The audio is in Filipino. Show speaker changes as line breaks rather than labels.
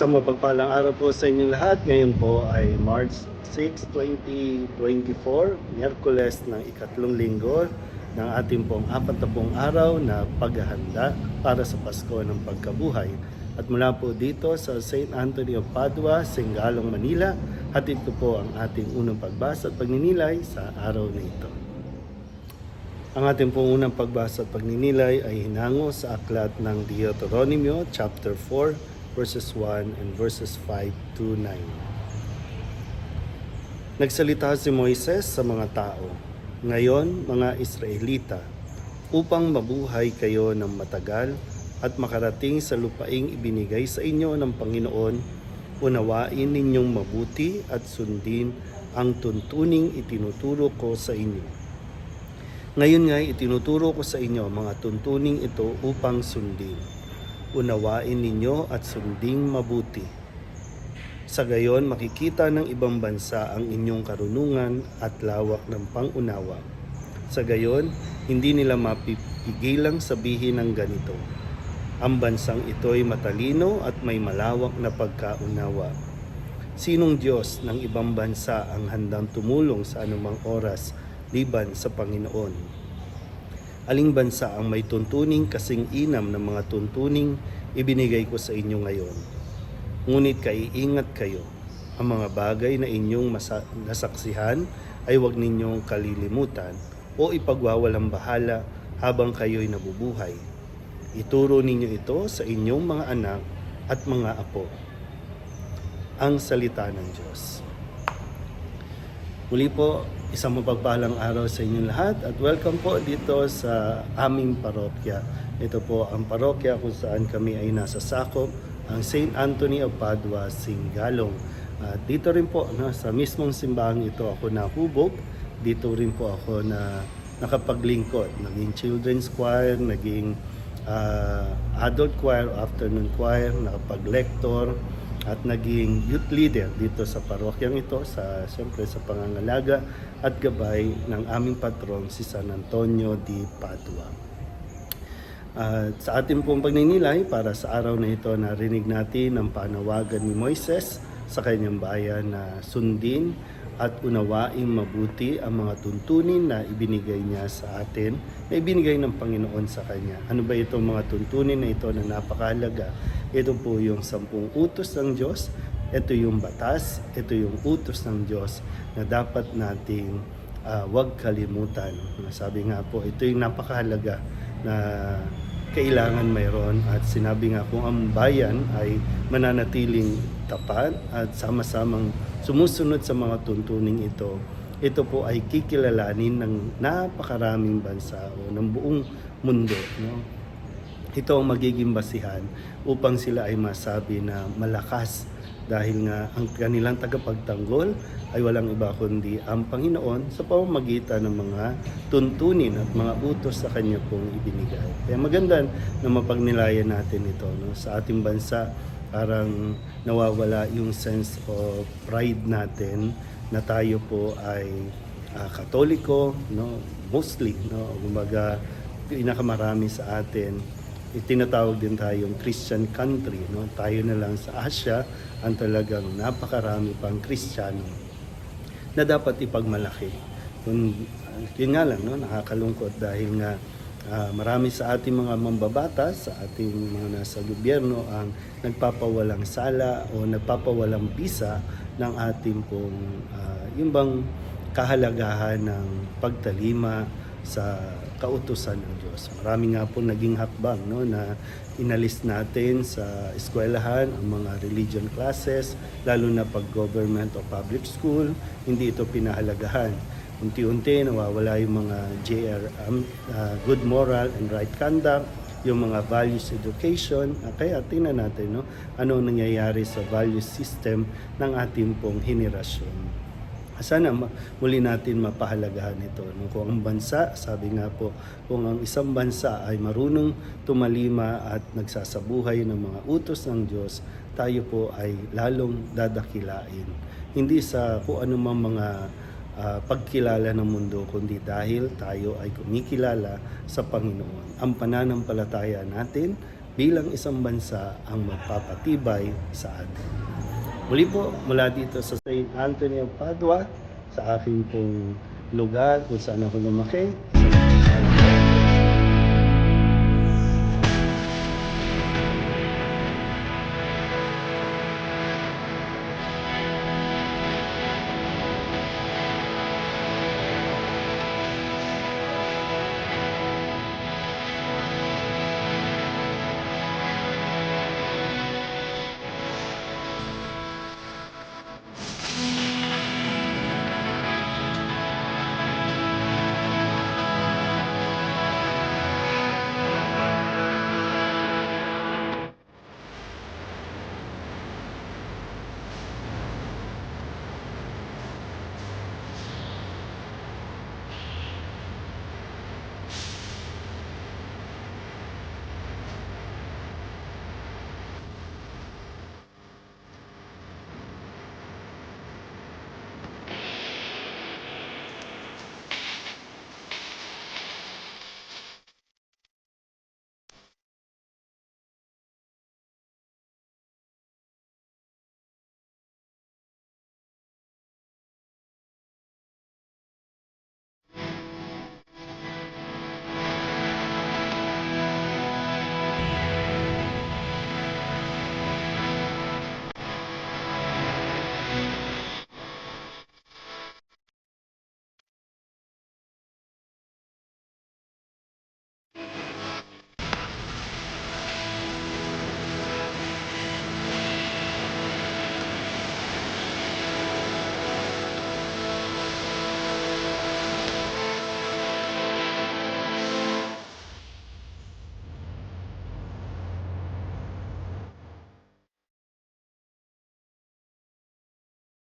Isang mapagpalang araw po sa inyong lahat. Ngayon po ay March 6, 2024, Miyerkules ng ikatlong linggo ng ating pong apat na pong araw na paghahanda para sa Pasko ng Pagkabuhay. At mula po dito sa St. Anthony of Padua, Singalong, Manila, hatid ko po ang ating unang pagbasa at pagninilay sa araw na ito. Ang ating pong unang pagbasa at pagninilay ay hinango sa aklat ng Deuteronomio chapter 4 verses 1 and verses 5 to 9. Nagsalita si Moises sa mga tao, Ngayon, mga Israelita, upang mabuhay kayo ng matagal at makarating sa lupaing ibinigay sa inyo ng Panginoon, unawain ninyong mabuti at sundin ang tuntuning itinuturo ko sa inyo. Ngayon nga itinuturo ko sa inyo mga tuntuning ito upang sundin. Unawain ninyo at sunding mabuti. Sa gayon makikita ng ibang bansa ang inyong karunungan at lawak ng pangunawa. Sa gayon, hindi nila mapipigilang sabihin ng ganito. Ang bansang ito'y matalino at may malawak na pagkaunawa. Sinong Diyos ng ibang bansa ang handang tumulong sa anumang oras liban sa Panginoon? Aling bansa ang may tuntuning kasing inam ng mga tuntuning ibinigay ko sa inyo ngayon? Ngunit kaiingat kayo, ang mga bagay na inyong nasaksihan ay huwag ninyong kalilimutan o ipagwawalang bahala habang kayo'y nabubuhay. Ituro ninyo ito sa inyong mga anak at mga apo. Ang salita ng Diyos. Muli po, isang mapagpalang araw sa inyong lahat at welcome po dito sa aming parokya. Ito po ang parokya kung saan kami ay nasa sakop, ang St. Anthony of Padua, Singalong. At dito rin po, no, sa mismong simbahan ito ako nahubog. Dito rin po ako na nakapaglingkod. Naging children's choir, naging ah, adult choir, afternoon choir, nakapag-lector, at naging youth leader dito sa parokyang ito sa siyempre sa pangangalaga at gabay ng aming patron si San Antonio di Padua. At sa ating pong pagninilay para sa araw na ito narinig natin ang panawagan ni Moises sa kanyang bayan na sundin at unawaing mabuti ang mga tuntunin na ibinigay niya sa atin, na ibinigay ng Panginoon sa Kanya. Ano ba itong mga tuntunin na ito na napakahalaga? Ito po yung sampung utos ng Diyos, ito yung batas, ito yung utos ng Diyos na dapat nating ah, wag kalimutan. Sabi nga po, ito yung napakahalaga na kailangan mayroon at sinabi nga kung ang bayan ay mananatiling tapat at sama-samang sumusunod sa mga tuntuning ito, ito po ay kikilalanin ng napakaraming bansa o ng buong mundo. No? Ito ang magiging basihan upang sila ay masabi na malakas dahil nga ang kanilang tagapagtanggol ay walang iba kundi ang Panginoon sa pamamagitan ng mga tuntunin at mga utos sa Kanya pong ibinigay. Kaya maganda na mapagnilayan natin ito. No? Sa ating bansa, parang nawawala yung sense of pride natin na tayo po ay ah, katoliko, no? mostly. No? Kumbaga, pinakamarami sa atin itinatawag din tayong Christian country. No? Tayo na lang sa Asia ang talagang napakarami pang Kristiyano na dapat ipagmalaki. Kung, yun nga lang, no? nakakalungkot dahil nga ah, marami sa ating mga mambabatas, sa ating mga nasa gobyerno ang nagpapawalang sala o nagpapawalang bisa ng ating pong ah, yung bang kahalagahan ng pagtalima sa kautusan ng Diyos. Marami nga po naging hakbang no, na inalis natin sa eskwelahan ang mga religion classes, lalo na pag government o public school, hindi ito pinahalagahan. Unti-unti nawawala yung mga JR, um, uh, good moral and right conduct, yung mga values education. Ah, Kaya tingnan natin no, ano ang nangyayari sa values system ng ating pong henerasyon sana ma- muli natin mapahalagahan ito. No? Kung ang bansa, sabi nga po, kung ang isang bansa ay marunong tumalima at nagsasabuhay ng mga utos ng Diyos, tayo po ay lalong dadakilain. Hindi sa kung anumang mga ah, pagkilala ng mundo, kundi dahil tayo ay kumikilala sa Panginoon. Ang pananampalataya natin bilang isang bansa ang magpapatibay sa atin. Muli po, mula dito sa St. Anthony of Padua, sa aking pong lugar kung saan ako lumaki,